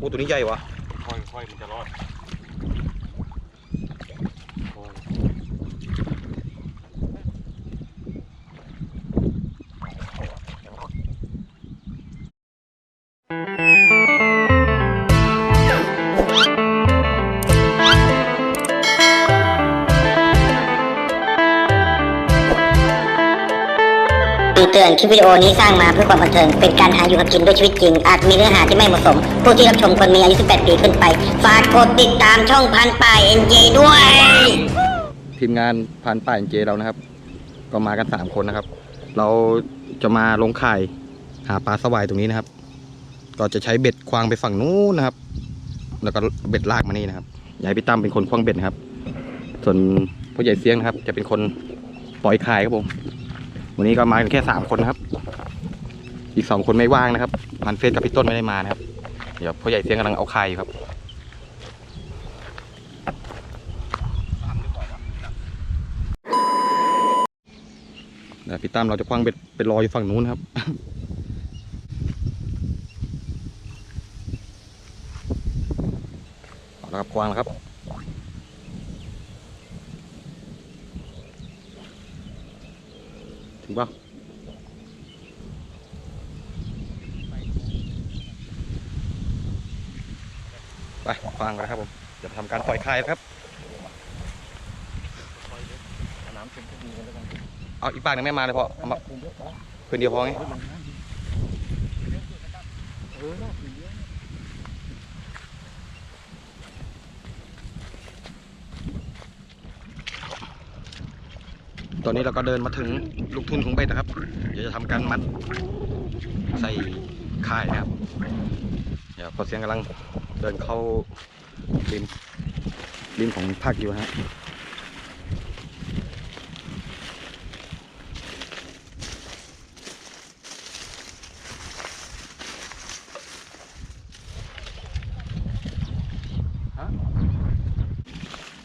โอ้ตัวนี้ใหญ่วะค่อยๆมันจะรอดำเตือน คลิปวิดีโอนี้สร้างมาเพื่อความบันเทิง เป็นการหาอยู่หากินด้วยชีวิตจริง อาจมีเนื้อหาที่ไม่เหมาะสม ผู้ที่รับชมควรมีอายุ 18 ปีขึ้นไป ฝากกดติดตามช่องพันป่ายเอ็นเจด้วย ทีมงานพันป่าเอ็นเจเรานะครับ ก็มากันสามคนนะครับ เราจะมาลงข่ายหาปลาสวายตรงนี้นะครับ ก็จะใช้เบ็ดควางไปฝั่งนู้นนะครับ แล้วก็เบ็ดลากมานี่นะครับยายพี่ตั้มเป็นคนควางเบ็ดนะครับ ส่วนผู้ใหญ่เสียงนะครับ จะเป็นคนปล่อยข่ายครับผม วันนี้ก็มาแค่สามคนนะครับ อีกสองคนไม่ว่างนะครับ มันเฟสกับพี่ต้นไม่ได้มานะครับ เดี๋ยวพ่อใหญ่เสียงกำลังเอาไข่อยู่ครับเดี๋ยวพี่ตั้มเราจะคว้างเบ็ดไปรออยู่ฝั่งนู้นครับเอาละครับคว้างแล้วครับ ถึงเปล่าไปคว้างไปแล้วครับผม เดี๋ยวทำการปล่อยคายครับ น้ำเค็มก็มีกันแล้วกันเอาอีกปากหนึงไม่มาเลยพอเอามาเพื่อนเดียวพอไง เออน่ากินเยอะ ตอนนี้เราก็เดินมาถึงลูกทุนของเบ็ดนะครับ เดี๋ยวจะทำการมัดใส่ข่ายนะครับ เดี๋ยวพอเสียงกำลังเดินเข้าริมริมของภาคอยู่ฮะ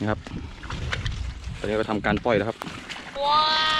นะครับ ตอนนี้ก็ทำการปล่อยแล้วครับ โ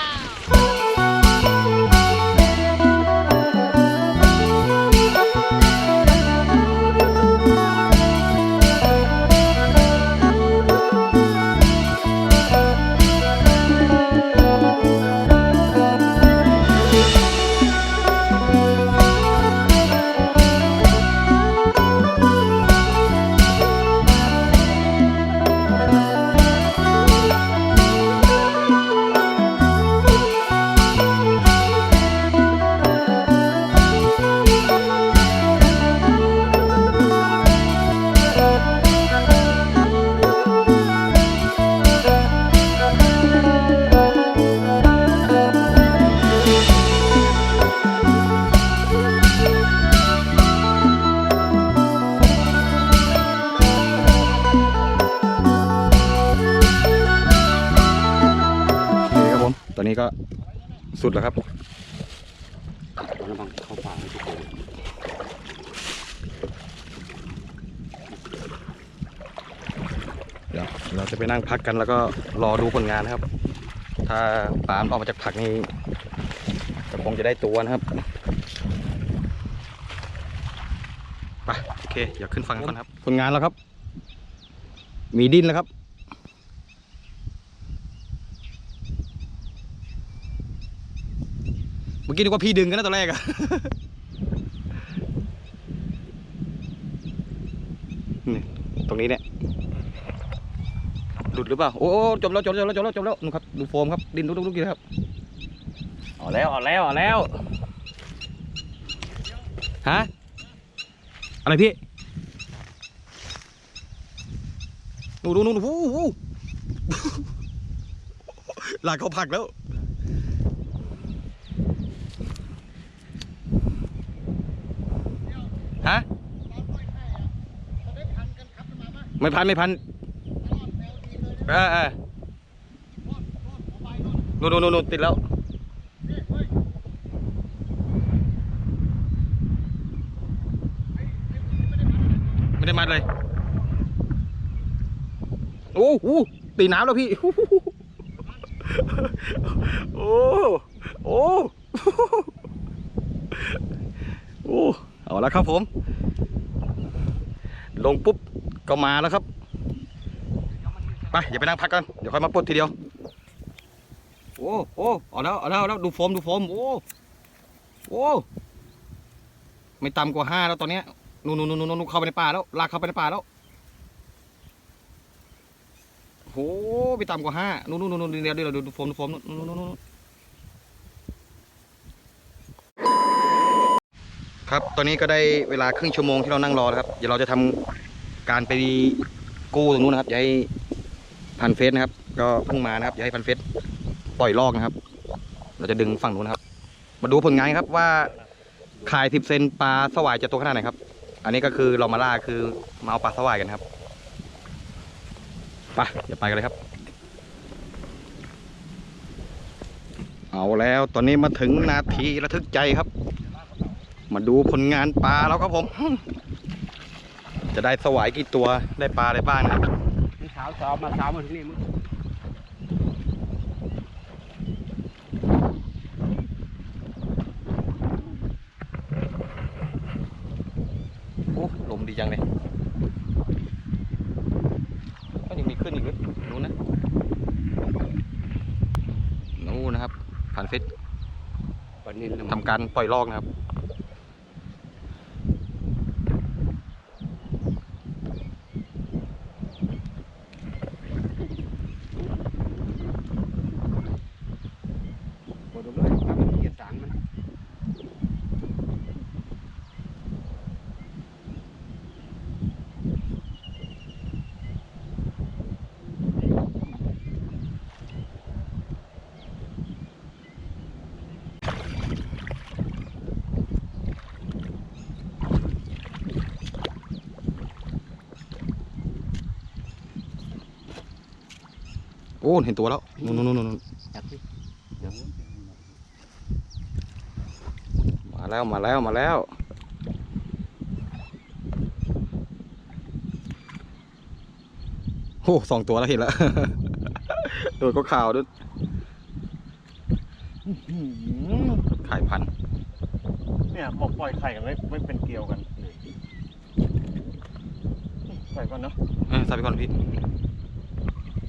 อนนี้ก็สุดแล้วครับระวังเข้าปากทุกคนเดี๋ยวเราจะไปนั่งพักกันแล้วก็รอดูผลงานนะครับ ถ้าปลามออกมาจากผักนี่ก็คงจะได้ตัวนะครับไปโอเคอย่าขึ้นฟังกันก่อนครับ ผลงานแล้วครับ มีดินแล้วครับ มื่อกี้นึกว่าพี่ดึงกันนะตอนแรกอะนี่ตรงนี้เนี่ยหลุดหรือเปล่า โอ้โอ้จบแล้วจบแล้วจบแล้วจบแล้วจบแล้วนู่นครับดูโฟมครับ ดินลุกลุกลุกอยู่ครับเอาแล้วเอาแล้วเอาแล้วฮะอะไรพี่นู่นนู่นนู่นวู้วู้ลากเขาผักแล้ว ไม่พันไม่พันเออเออนู่นนู่นนู่นติดแล้วไม่ได้มัดเลยโอ้โหตีน้ำแล้วพี่ โอ้โอ้โอ้เอาละครับผม ลงปุ๊บ ก็มาแล้วครับ ไปอย่าไปนั่งพักกัน เดี๋ยวค่อยมาปลดทีเดียว โอ้โอ้เอาแล้วเอาแล้วเอาแล้วดูโฟมดูโฟมโอ้โอ้ไม่ต่ำกว่าห้าแล้วตอนเนี้ยนู่นนู่นนู่นนู่นเข้าไปในป่าแล้วลากเข้าไปในป่าแล้วโอ้ไม่ต่ำกว่าห้านู่นนู่นนู่นเดี๋ยวเดี๋ยวดูดูโฟมดูโฟมนู่นนู่นนู่นนู่นครับ ตอนนี้ก็ได้เวลาครึ่งชั่วโมงที่เรานั่งรอแล้วครับ เดี๋ยวเราจะทำ การไปกู้ตรงนู้นนะครับอย่าให้พันเฟสนะครับ ก็เพิ่งมานะครับอย่าให้พันเฟสปล่อยลอกนะครับ เราจะดึงฝั่งนู้นครับ มาดูผลงานครับว่าขายสิบเซนปลาสวายจะตัวขนาดไหนครับ อันนี้ก็คือเรามาล่าคือมาเอาปลาสวายกันครับไปเดี๋ยวไปกันเลยครับ เอาแล้วตอนนี้มาถึงนาทีระทึกใจครับ มาดูผลงานปลาแล้วครับผม จะได้สวายกี่ตัวได้ปลาอะไรบ้างนะครับเช้าซ้อมมาเช้ามาที่นี่มึงโอ้ลมดีจังเลยก็ยังมีขึ้นอีกเลยนู้นนะนู้นนะครับผ่านเฟสวันนี้ทำการปล่อยลอกนะครับ ปวดเลยครับมันเกียร์สางมัน โอ้เห็นตัวแล้วนู้นนู้นนู้นนู้นจับสิเดี๋ยวมาแล้วมาแล้วมาแล้วโอ้สองตัวแล้วเห็นแล้วโดนก็ข่าวด้วยขายพันธุ์เนี่ยบอกปล่อยไข่กันไม่ไม่เป็นเกลียวกันปล่อยก่อนเนาะเออใส่ไปก่อนพี่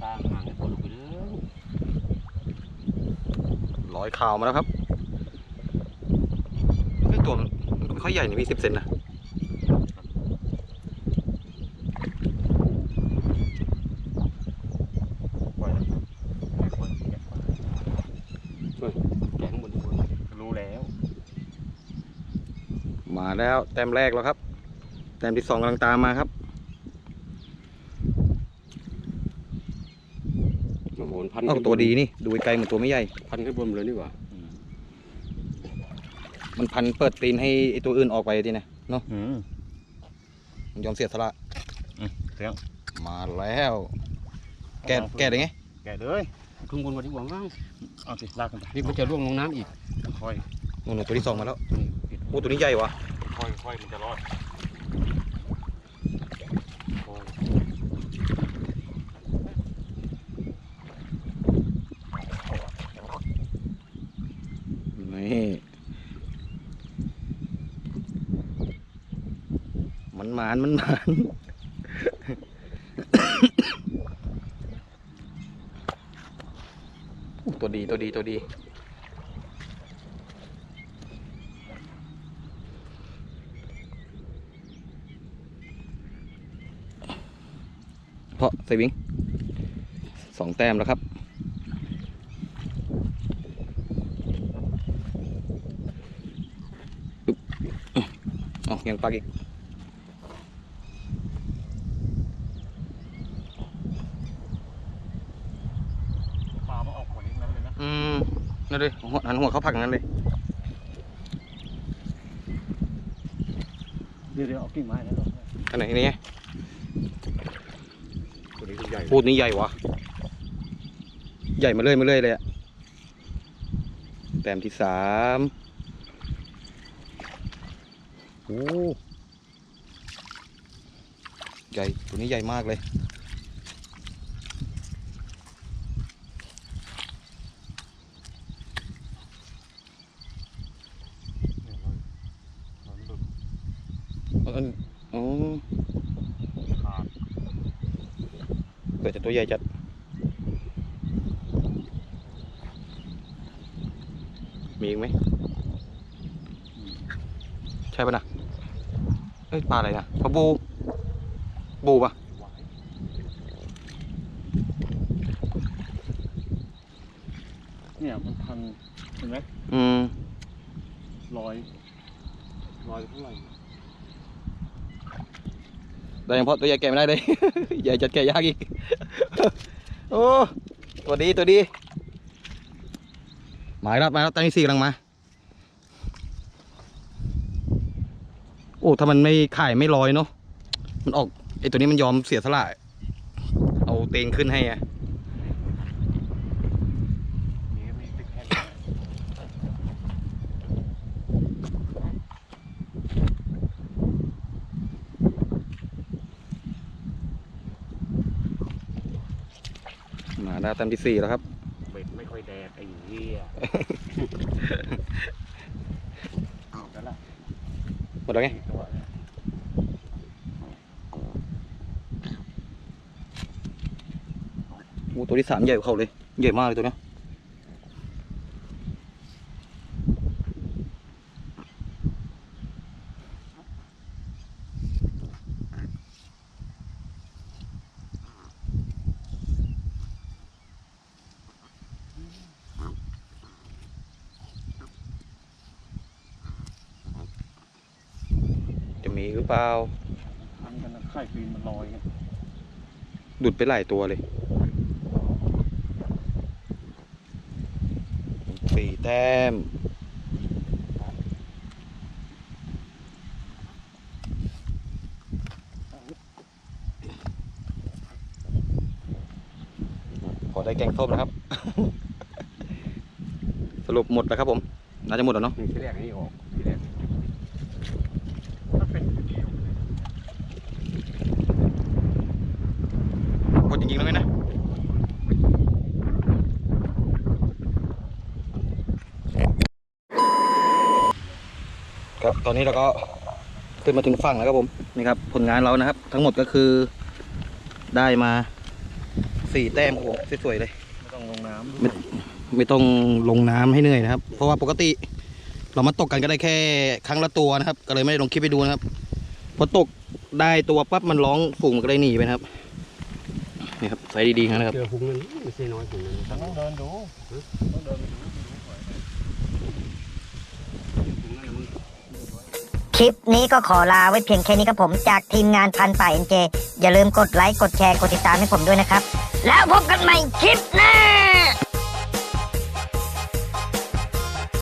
ตางห่างให้ปวดไปเด้อร้อยข่าวมาแล้วครับไอ้ยตัวมันมันก็ไม่ค่อยใหญ่นี่มีสิบเซนนะปล่อยแล้วไม่ปล่อยแกะก่อนแกะข้างบนดีกว่ารู้แล้วมาแล้วแต้มแรกแล้วครับ แต้มที่สองกำลังตามมาครับ โอ้โหพัน เอ้าตัวดีนี่ ดูไกลๆเหมือนตัวไม่ใหญ่ พันขึ้นบนเลยนี่หว่า มันพันเปิดตีนให้ไอตัวอื่นออกไปทีนะเนาะอืมมันยอมเสียสละเสียงมาแล้ว แกะแกะได้ไง แกะเลยข้างบนมาดีกว่าว่างเอาสิลากกันไปนี่มันจะร่วงลงน้ำอีก ค่อยนู่นๆตัวที่สองมาแล้วนี่ปิดโอ้ตัวนี้ใหญ่วะค่อยค่อยมันจะรอดค่อย นี่มันหมานมันหมานตัวดีตัวดีตัวดีเพราะไซวิงสองแต้มแล้วครับ ยังปักอีกปลามาออกหัวอย่างนั้นเลยนะอืมนั่นเลยหัวหันหัวเขาผักนั้นเลยเดี๋ยวเดี๋ยวเอากิ่งไม้แล้วอันไหนนี่ไงตัวนี้ตัวใหญ่พูดนี้ใหญ่วะใหญ่มาเลยมาเลยเลยอะแต้มที่สาม โอ้ใหญ่ตัวนี้ใหญ่มากเลยเนี่ยเราเราหลุดอันอ๋อผื่อจะตัวใหญ่จัดมีอีกไหม ใช่ปะนะเอ้ยปลาอะไรนะปลาบู บูปะเนี่ยมันพันเห็นไหมอืมรอยรอยเท่าไหร่โดยเฉพาะตัวใหญ่แกะไม่ได้เลย ใหญ่จัดแกะยากอีก โอ้ ตัวดีตัวดีหมายรับมาแล้วตั้งที่สี่กำลังมา อ้ถ้ามันไม่ข่ายไม่ลอยเนาะมันออกไอตัวนี้มันยอมเสียสละเอาเตงขึ้นให้อะมีก็มีติ๊กแค่มาได้ตั้งที่สี่แล้วครับเบ็ดไม่ค่อยแดกไอ้เหี้ยเอาแล้วล่ะหมดแล้วไง สี่ตัวเนี่ย โอ้ตัวที่สามใหญ่กว่าเขาเลย ใหญ่มากเลยตัวเนี้ยจะมีหรือเปล่าพันกันนะไข่ปีนมันลอยไง ดุดไปหลายตัวเลย สี่ แต้มขอได้แกงส้มนะครับ สรุปหมดแล้วครับผม น่าจะหมดแล้วเนาะ นี่ที่แรกนี่ออกที่แรก ถ้าเป็นเดียวเลย หมดจริงๆแล้วไงนะ ครับ ตอนนี้เราก็ขึ้นมาถึงฝั่งแล้วครับผมนี่ครับผลงานเรานะครับ ทั้งหมดก็คือได้มาสี่แต้มครับผมสวยๆเลย ไม่ต้องลงน้ำไม่ไม่ต้องลงน้ำให้เหนื่อยนะครับ เพราะว่าปกติ เรามาตกกันก็ได้แค่ครั้งละตัวนะครับ ก็เลยไม่ได้ลงคลิปไปดูนะครับพอตกได้ตัวปั๊บมันร้องฝูงมันก็เลยหนีไปนะครับนี่ครับใส่ดีๆนะครับเจอหุงนั้นไม่ใช่น้อยหุงนั้นต้องเดินดูต้องเดินไปดู หุงนั้นมึง คลิปนี้ก็ขอลาไว้เพียงแค่นี้ครับผมจากทีมงานพันป่าเอ็นเจอย่าลืมกดไลค์กดแชร์กดติดตามให้ผมด้วยนะครับ แล้วพบกันใหม่คลิปหน้า